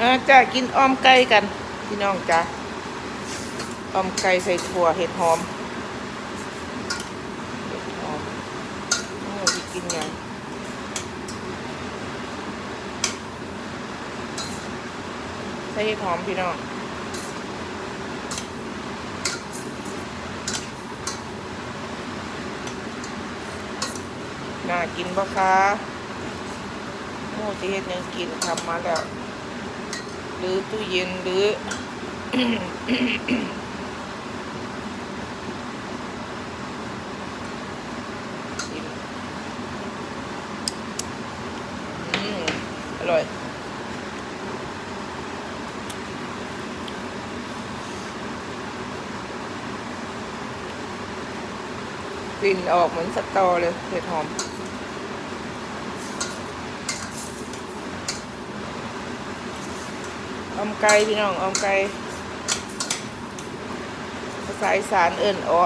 อาจ้ากินอ้อมไก่กัน พี่น้องจ้าอ้อมไก่ใส่ถั่วเห็ดหอมเห็ดหอมโอ้ยกินไงใส่เห็ดหอมพี่น้องน่ากินปะคะโอ้จะเห็ดยังกินทำมาแล้ว หรือตู้เย็นหรือชิมอืมอร่อยกลิ่นออกเหมือนสตอเลยเผ็ดหอม อมไก่พี่น้องอมไก่ภาษาอีสานเอิ้นอ้อ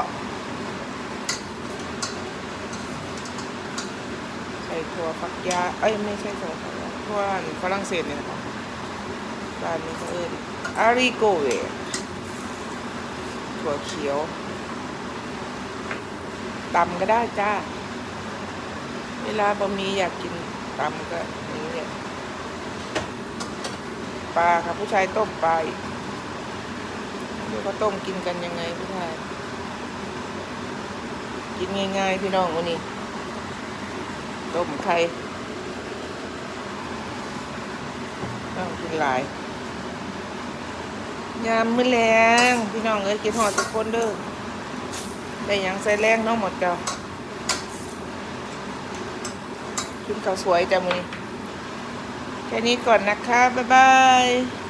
ใส่ถั่วฝักยาเอ้ยไม่ใช่ถั่วฝักยาถั่วฝรั่งเศสเนี่ยนะครับร้านนี้เขาเอิ้นอาริโกเวถั่วเขียวตำก็ได้จ้า เวลาบะหมี่อยากกินตำก็อย่างนี้เนี่ย ปลาค่ะ ผู้ชายต้มปลาอีกดี๋ยวก็ต้มกินกันยังไงผู้ชาย กินง่ายๆพี่น้องวันนี้ ต้มไข่ต้องกินหลาย ยามมื้อแรงพี่น้องเอ้ยกินหอดทุกคนเด้อได้ยังใส่แรงน้องหมดเจ้ากินข้าวสวยจ้ะมื้อนี้ แค่นี้ก่อนนะคะ บ๊ายบาย